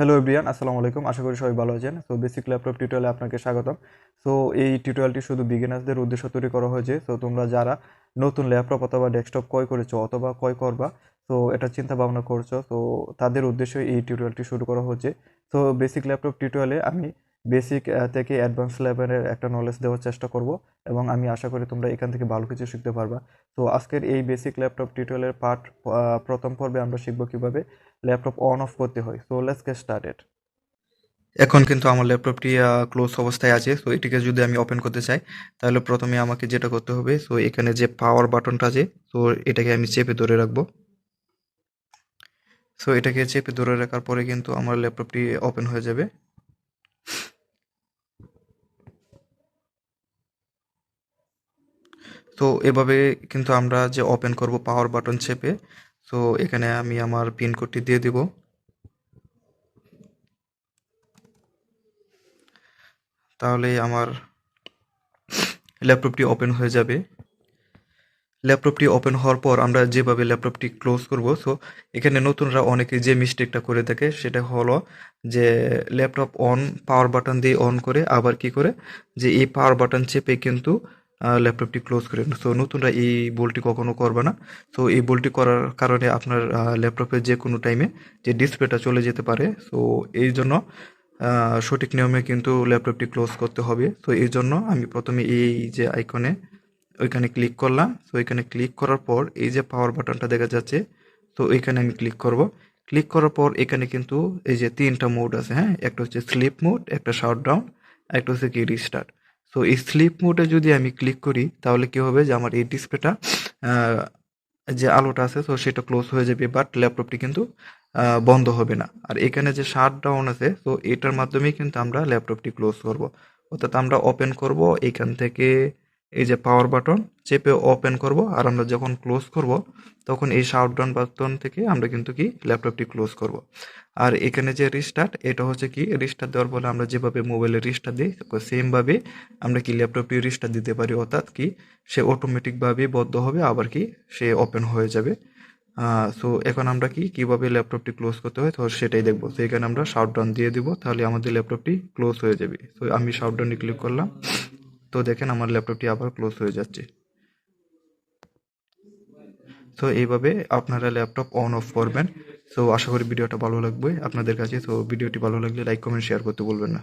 Hello everyone আসসালামু আলাইকুম আশা করি সবাই ভালো আছেন। সো বেসিক ল্যাপটপ টিউটোরিয়ালে আপনাকে স্বাগতম। সো এই টিউটোরিয়ালটি শুধু বিগিনার্সদের উদ্দেশ্য তৈরি করা হয়েছে। সো তোমরা যারা নতুন ল্যাপটপ অথবা ডেস্কটপ ক্রয় করেছ অথবা ক্রয় করবা তো এটা চিন্তা ভাবনা করছ। তো তাদের উদ্দেশ্যে এই টিউটোরিয়ালটি শুরু করা হচ্ছে। সো বেসিক ল্যাপটপ টিউটোরিয়ালে আমি বেসিক থেকে অ্যাডভান্স লেভেলের একটা নলেজ দেওয়ার চেষ্টা করব এবং আমি আশা করি তোমরা এখান থেকে ভালো কিছু শিখতে পারবা। তো আজকের এই বেসিক ল্যাপটপ টিউটোরিয়ালের পার্ট প্রথম পর্বে আমরা শিখব কীভাবে ল্যাপটপ অন অফ করতে হয়। সো লেটস গেট স্টার্টেড এখন কিন্তু আমার ল্যাপটপটি ক্লোজ অবস্থায় আছে। সো এটিকে যদি আমি ওপেন করতে চাই, তাহলে প্রথমে আমাকে যেটা করতে হবে সো এখানে যে পাওয়ার বাটনটা আছে তো এটাকে আমি চেপে ধরে রাখব। সো এটাকে চেপে ধরে রাখার পরে কিন্তু আমার ল্যাপটপটি ওপেন হয়ে যাবে। তো এভাবে কিন্তু আমরা যে ওপেন করব পাওয়ার বাটন চেপে, তো এখানে আমি আমার পিন কোডটি দিয়ে দিব। তাহলে আমার ল্যাপটপটি ওপেন হয়ে যাবে। ল্যাপটপটি ওপেন হওয়ার পর আমরা যেভাবে ল্যাপটপটি ক্লোজ করব সো এখানে নতুনরা অনেকে যে মিস্টেকটা করে থাকে সেটা হলো যে ল্যাপটপ অন পাওয়ার বাটন দিয়ে অন করে, আবার কি করে? যে এই পাওয়ার বাটন চেপে কিন্তু ল্যাপটপটি ক্লোজ করে সো নতুনরা এই বোল্টটি কখনো করবে না। সো এই বোল্টটি করার কারণে আপনার ল্যাপটপের যে কোনো টাইমে যে ডিসপ্লেটা চলে যেতে পারে। সো এই জন্য সঠিক নিয়মে কিন্তু ল্যাপটপটি ক্লোজ করতে হবে। তো এই জন্য আমি প্রথমে এই যে আইকনে ওইখানে ক্লিক করলাম। তো এখানে ক্লিক করার পর এই যে পাওয়ার বাটনটা দেখা যাচ্ছে তো এইখানে আমি ক্লিক করব। ক্লিক করার পর এখানে কিন্তু এই যে তিনটা মোড আছে হ্যাঁ? একটা হচ্ছে স্লিপ মোড একটা শাটডাউন একটা হচ্ছে কি রিস্টার্ট সো এই স্লিপ মোডে যদি আমি ক্লিক করি, তাহলে কি হবে যে আমার এই ডিসপ্লেটা যে আলোটা আছে, তো সেটা ক্লোজ হয়ে যাবে বাট ল্যাপটপটি কিন্তু বন্ধ হবে না। আর এখানে যে শাট ডাউন আছে, তো এটার মাধ্যমেই কিন্তু আমরা ল্যাপটপটি ক্লোজ করব। অর্থাৎ আমরা ওপেন করব, এখান থেকে এই যে পাওয়ার বাটন চেপে ওপেন করব আর আমরা যখন ক্লোজ করব, তখন এই শাট ডাউন বাটন থেকে আমরা কিন্তু কি ল্যাপটপটি ক্লোজ করব। আর এখানে যে রিস্টার্ট এটা হচ্ছে কি রিস্টার্ট দেওয়ার ফলে আমরা যেভাবে মোবাইলে রিস্টার্ট দিই সেমভাবে আমরা কি ল্যাপটপটি রিস্টার্ট দিতে পারি, অর্থাৎ কি সে অটোমেটিকভাবে বদ্ধ হবে, আবার কি সে ওপেন হয়ে যাবে। সো এখন আমরা কি, কীভাবে ল্যাপটপটি ক্লোজ করতে হয়, তো সেটাই দেখব। তো এখানে আমরা শাটডাউন দিয়ে দিব, তাহলে আমাদের ল্যাপটপটি ক্লোজ হয়ে যাবে। তো আমি শাটডাউনে ক্লিক করলাম। তো দেখেন আমার ল্যাপটপটি আবার ক্লোজ হয়ে যাচ্ছে। সো এইভাবে আপনারা ল্যাপটপ অন, অফ করবেন। সো আশা করি ভিডিওটা ভালো লাগবে আপনাদের কাছে। তো ভিডিওটি ভালো লাগলে লাইক, কমেন্ট শেয়ার করতে বলবেন না।